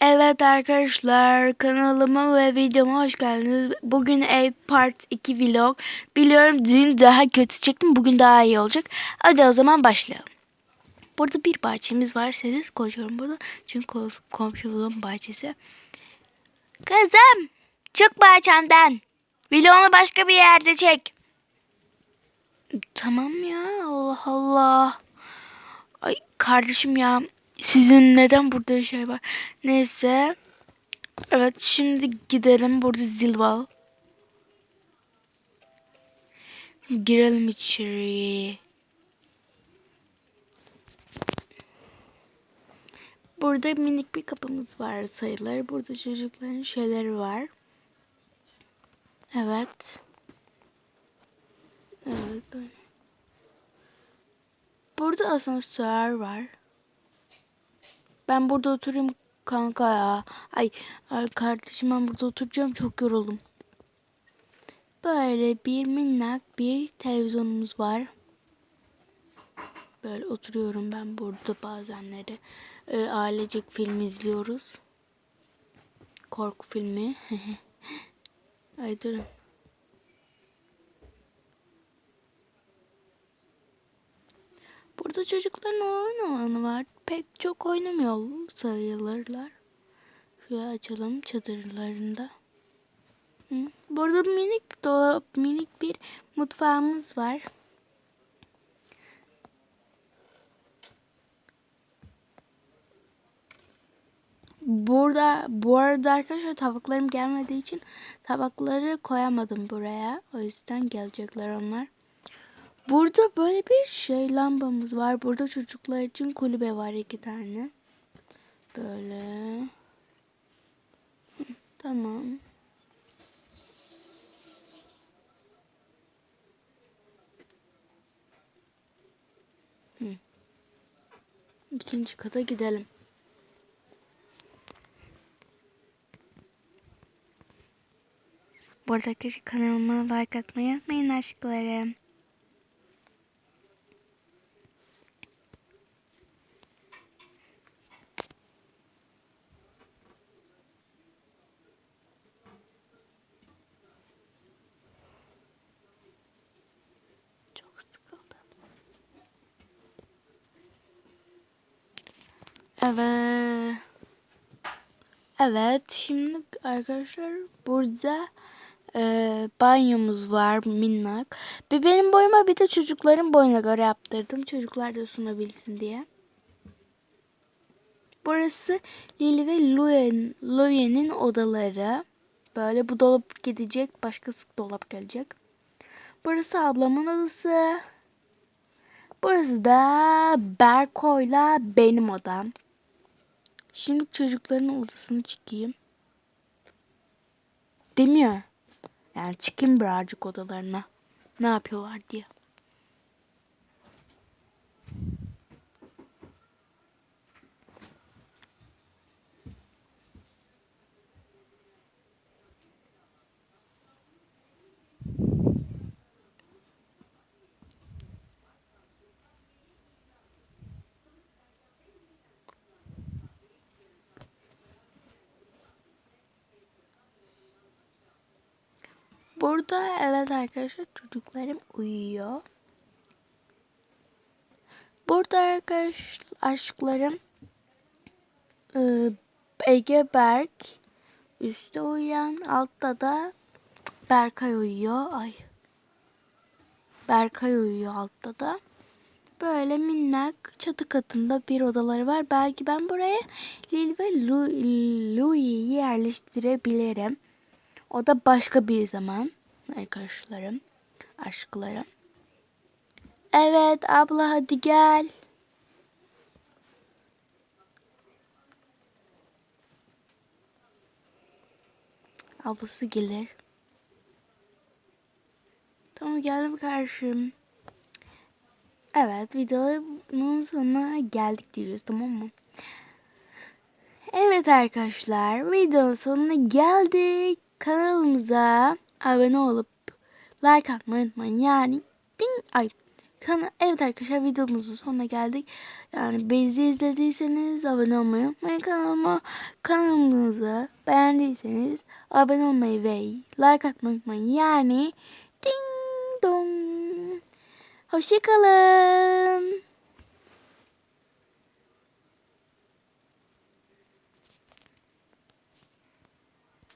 Evet arkadaşlar kanalıma ve videoma hoş geldiniz. Bugün ev part 2 vlog. Biliyorum dün daha kötü çektim bugün daha iyi olacak. Hadi o zaman başlayalım. Burada bir bahçemiz var. Sessiz konuşuyorum burada. Çünkü kom- komşumuzun bahçesi. Kızım çık bahçemden. Vlogu başka bir yerde çek. Tamam ya Allah Allah. Ay kardeşim ya sizin neden burada şey var? Neyse. Evet şimdi gidelim burada zil var. Girelim içeri. Burada minik bir kapımız var sayılır. Burada çocukların şeyleri var. Evet. Evet böyle. Burada asansör var. Ben burada oturayım kanka ya. Ay, ay kardeşim ben burada oturacağım çok yoruldum. Böyle bir minnak bir televizyonumuz var. Böyle oturuyorum ben burada bazenleri. Ee, ailecek film izliyoruz. Korku filmi. Ay durun. Burada çocukların oyun alanı var. Pek çok oynamıyor sayılırlar. Şöyle açalım çadırlarında. Burada minik dolap, minik bir mutfağımız var. Burada bu arada arkadaşlar tabaklarım gelmediği için tabakları koyamadım buraya. O yüzden gelecekler onlar. Burada böyle bir şey lambamız var. Burada çocuklar için kulübe var iki tane. Böyle. Tamam. İkinci kata gidelim. Bu arada kanalıma like atmayı unutmayın aşklarım. Çok sıkıldım. Evet. Evet şimdi arkadaşlar burada e, banyomuz var minnak. Bir benim boyuma bir de çocukların boyuna göre yaptırdım. Çocuklar da sunabilsin diye. Burası Lily ve Louie'nin odaları. Böyle bu dolap gidecek. Başka sık dolap gelecek. Burası ablamın odası. Burası da Berko'yla benim odam. Şimdi çocukların odasını çıkayım. Demiyor. Yani çıkayım birazcık odalarına. Ne yapıyorlar diye. Burada evet arkadaşlar çocuklarım uyuyor. Burada arkadaşlar aşklarım e, Ege Berk üstte uyuyan altta da Berkay uyuyor. Ay. Berkay uyuyor altta da. Böyle minnak çatı katında bir odaları var. Belki ben buraya Lil ve Louie'yi yerleştirebilirim. O da başka bir zaman arkadaşlarım, aşklarım. Evet abla hadi gel. Ablası gelir. Tamam geldim kardeşim. Evet videonun sonuna geldik diyoruz tamam mı? Evet arkadaşlar videonun sonuna geldik. Kanalımıza abone olup like atmayı unutmayın. Yani ding ay Kana evet arkadaşlar videomuzun sonuna geldik. Yani bizi izlediyseniz abone olmayı unutmayın kanalıma. Kanalımızı beğendiyseniz abone olmayı ve like atmayı unutmayın. Yani ding dong. Hoşçakalın.